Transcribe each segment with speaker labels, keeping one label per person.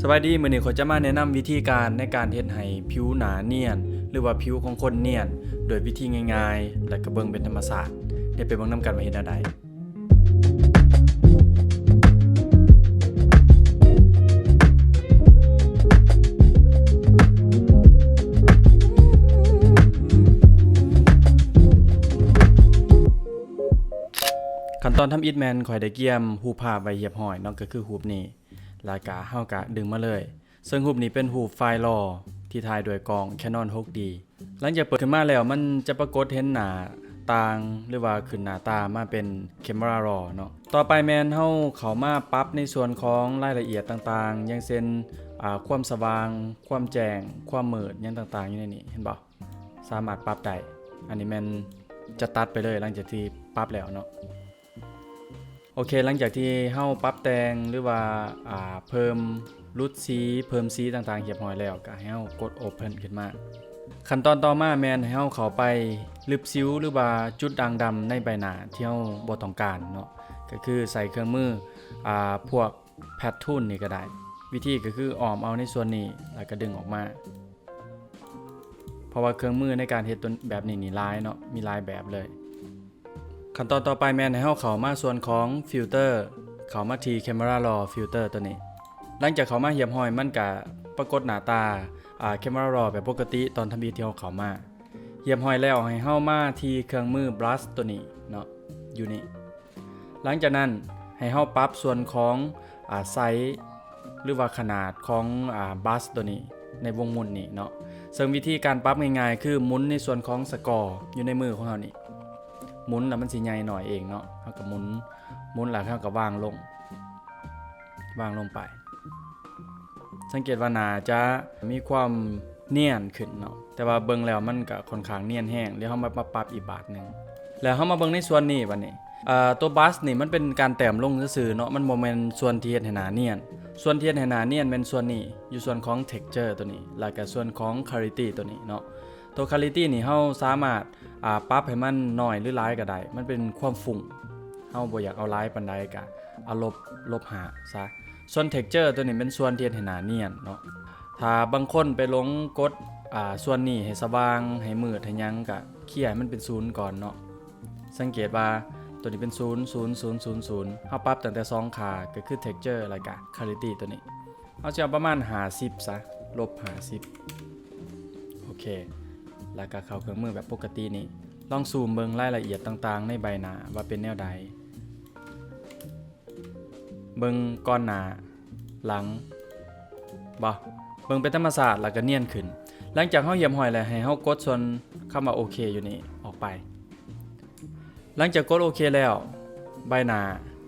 Speaker 1: สวัสดีมื้อนี้ขอจะมาแนะนำวิธีการในการเฮ็ดให้ผิวหนาเนียน หรือว่าผิวของคนเนียน โดยวิธีง่ายๆ และก็เบิ่งเป็นธรรมชาสติเดี๋ยวไปเบิ่งนํกันว่าเฮ็ดแนวใดขั้นตอนทำอีทแมนข่อยได้เกี่ยมหูปภาพไว้เรียบร้อยเนาะก็คือหูปนี้ แล้วก็เฮาก็ดึงมาเลย ซึ่งรูปนี้เป็นรูปไฟล์รอที่ถ่ายโดยกล้อง Canon 6D หลังจากเปิดขึ้นมาแล้วมันจะปรากฏเห็นหน้าต่างหรือว่าขึ้นหน้าตามาเป็น Camera Raw เนาะต่อไปแมนเฮาเขามาปรับในส่วนของรายละเอียดต่างๆ อย่างเช่นอ่าความสว่าง ความแจ้ง ความมืดหยังต่างๆอยู่ในนี้เห็นบ่สามารถปรับได้อันนี้แมนจะตัดไปเลยหลังจากที่ปรับแล้วเนาะ โอเคหลังจากที่เฮาปรับแต่งหรือว่าอ่าเพิ่มรุดสีเพิ่มสีต่างๆเรียบร้อยแล้วก็ให้เฮากด Open ขึ้นมา ขั้นตอนต่อมาแมนให้เฮาเข้าไปลึบซิ้วหรือว่าจุดด่างดำในใบหน้าที่เฮาบ่ต้องการเนาะก็คือใส่เครื่องมืออ่าพวกแพททูนนี่ก็ได้ วิธีก็คือออมเอาในส่วนนี้แล้วก็ดึงออกมา เพราะว่าเครื่องมือในการเฮ็ดตัวแบบนี้นี่หลายเนาะมีหลายแบบเลย ขั้นตอนต่อไปแมนให้เฮาเข้ามาส่วนของฟิลเตอร์เข้ามาที่ Camera Raw Filter ตัวนี้ หลังจากเข้ามาเหยียบห้อยมันก็ปรากฏหน้าตาอ่า Camera Raw แบบปกติตอนทำวีที่เฮาเข้ามาเหยียบห้อยแล้วให้เฮามาที่เครื่องมือ Brush ตัวนี้เนาะอยู่นี่หลังจากนั้นให้เฮาปรับส่วนของอ่าไซส์หรือว่าขนาดของอ่าบัสตัวนี้ในวงมุนนี่เนาะซึ่งวิธีการปรับง่ายๆ คือหมุนในส่วนของสกอร์อยู่ในมือของเฮานี่ หมุนแล้วมันสิใหญ่หน่อยเองเนาะเฮาก็หมุนหมุนแล้วเฮาก็วางลง วางลงไป สังเกตว่าหนาจะมีความเนียนขึ้นเนาะแต่ว่าเบิ่งแล้วมันก็ค่อนข้างเนียนแห้งเดี๋ยวเฮามาปรับอีกบาทหนึ่งแล้วเฮามาเบิ่งในส่วนนี้บัดนี้ตัวบัสนี่มันเป็นการแต้มลงซื่อเนาะมันบ่แม่นส่วนเที่เฮ็ดให้หนาเนียน ส่วนเที่เฮ็ดให้หนาเนียนเป็นส่วนนี้อยู่ส่วนของ texture ตัวนี้ แล้วก็ส่วนของ clarity ตัวนี้เนาะ ตัว clarity นี่เฮาสามารถอ่าปรับให้มันน้อยหรือหลายก็ได้ มันเป็นความฟุ้งเฮาบ่อยากเอาหลายปานใดก็เอาลบลบหาซะ ส่วน texture ตัวนี้เป็นส่วนเที่เฮ็ดให้หนาเนียนเนาะ ถ้าบางคนไปลงกดอ่าส่วนนี้ให้สว่างให้มืดให้หยังก็เคลียให้มันเป็นศูนย์ก่อนเนาะ สังเกตว่าตัวนี้เป็น0 0 0 0 0เฮาปรับตั้งแต่2ขาก็คือ texture แล้วก็ clarity ตัวนี้เฮาจะประมาณ50ซะ ลบ50โอเค แล้วก็เข้าเครื่องมือแบบปกตินี่ลองซูมเบิ่งรายละเอียดต่างๆ ในใบหน้าว่าเป็นแนวใด เบิ่งก้อนหน้าหลังบ่เบิ่งเป็นธรรมศาสตร์แล้วก็เนียนขึ้น หลังจากเฮาเหยียบหอยแล้วให้เฮากดส่วนคำว่าโอเคอยู่นี่ออกไป หลังจากกดโอเคแล้ว ใบหน้า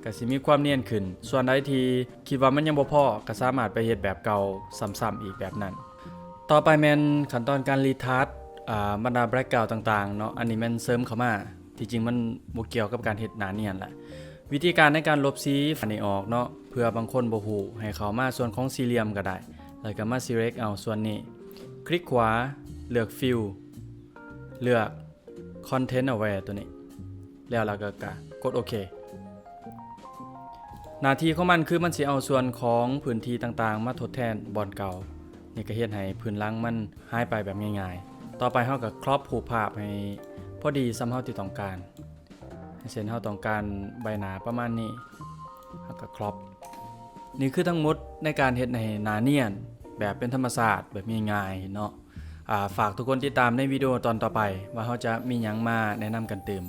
Speaker 1: ก็สิมีความเนียนขึ้น ส่วนใดที่คิดว่ามันยังบ่พอก็สามารถไปเฮ็ดแบบเก่าซ้ำๆอีกแบบนั้น ต่อไปแม่นขั้นตอนการรีทัช บรรดาแบล็กเกราต่างๆเนาะอันนี้ม่นเสริมเข้ามา ที่จริงมันบ่เกี่ยวกับการเฮ็ดหนาเนียนแหละวิธีการในการลบสีฝันนี้ออกเนาะเพื่อบางคนบ่ฮู้ให้เขามาส่วนของสี่เหลี่ยมก็ได้ แล้วก็มา select เอาส่วนนี้ คลิกขวาเลือก fill เลือก content aware ตัวนี้ แล้วเราก็กกดโอเคหน้าที่ของมันคือมันสิเอาส่วนของพื้นที่ต่างๆ มาทดแทนบอลเก่านี่ก็เฮ็ดให้พื้นหลังมันหายไปแบบง่ายๆ ต่อไปเฮาก็ครอบผูกภาพให้พอดีซ้ำเฮาที่ต้องการเส้นเฮาต้องการใบหนาประมาณนี้เฮาก็ครอบนี่คือทั้งหมดในการเฮ็ดให้หนาเนียนแบบเป็นธรรมศาสตร์แบบง่ายๆเนาะฝากทุกคนติดตามในวิดีโอตอนต่อไป ว่าเขาจะมีหยังมาแนะนำกันเติม